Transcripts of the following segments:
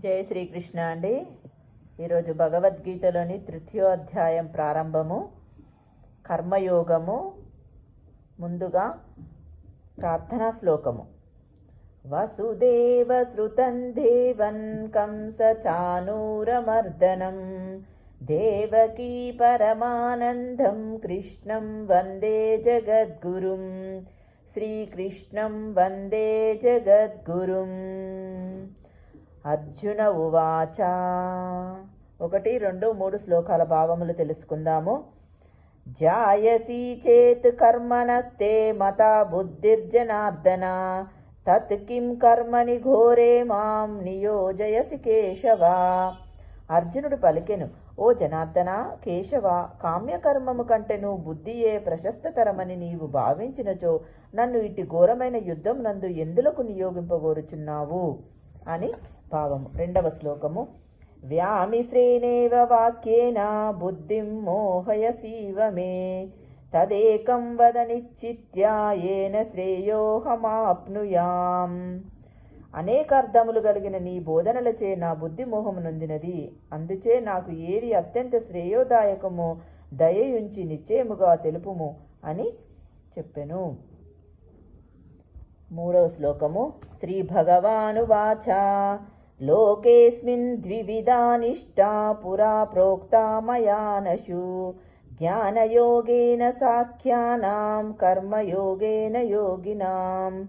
జయ శ్రీకృష్ణ అండి. ఈరోజు భగవద్గీతలోని తృతీయోధ్యాయం ప్రారంభము కర్మయోగము ముందుగా ప్రార్థనా శ్లోకము. వసుదేవ శృతం దేవన్ కంస చానూరమర్దనం దేవకీ పరమానందం కృష్ణం వందే జగద్గురుం శ్రీకృష్ణం వందే జగద్గురుం. అర్జున ఉవాచ. ఒకటి రెండు మూడు శ్లోకాల భావములు తెలుసుకుందాము. జాయసి చేత్ కర్మణస్తే మత బుద్ధిర్జనార్దన. తత్ కిం కర్మని ఘోరే మాం నియోజయసి కేశవ. అర్జునుడు పలికెను ఓ జనార్దన కేశవ కామ్యకర్మము కంటెను బుద్ధియే ప్రశస్తతరమని నీవు భావించినచో నన్ను ఇట్టి ఘోరమైన యుద్ధం నందు ఎందులకు నియోగింపగోరుచున్నావు అని భావము రెండవ శ్లోకము. వ్యామిశ్రేణేవ వాక్యేన బుద్ధిం మోహయసీవ మే తదేకం వద నిశ్చిత్యాయేన శ్రేయోహమాప్నుయాం. అనేక అర్థములు కలిగిన నీ బోధనలచే నా బుద్ధి మోహము నొందినది. అందుచే నాకు ఏది అత్యంత శ్రేయోదాయకమో దయయుంచి నిశ్చయముగా తెలుపుము అని చెప్పెను. మూడవ శ్లోకము. శ్రీ భగవానువాచ. लोकेऽस्मिन् द्विविधा निष्ठा पुरा प्रोक्ता मया नशु। ज्ञानयोगेन साख्यानां कर्मयोगेन योगिनाम्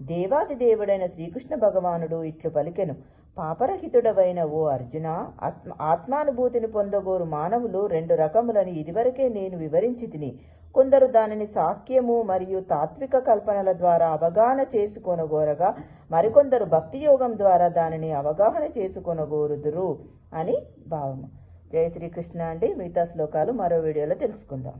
దేవాది దేవుడైన శ్రీకృష్ణ భగవానుడు ఇట్లు పలికెను. పాపరహితుడవైన ఓ అర్జున ఆత్మ ఆత్మానుభూతిని పొందగోరు మానవులు రెండు రకములని ఇదివరకే నేను వివరించి తిని కొందరు దానిని సాక్యము మరియు తాత్విక కల్పనల ద్వారా అవగాహన చేసుకొనగోరగా మరికొందరు భక్తి యోగం ద్వారా దానిని అవగాహన చేసుకొనగోరుదురు అని భావము జయ శ్రీకృష్ణ అండి. మిగతా శ్లోకాలు మరో వీడియోలో తెలుసుకుందాం.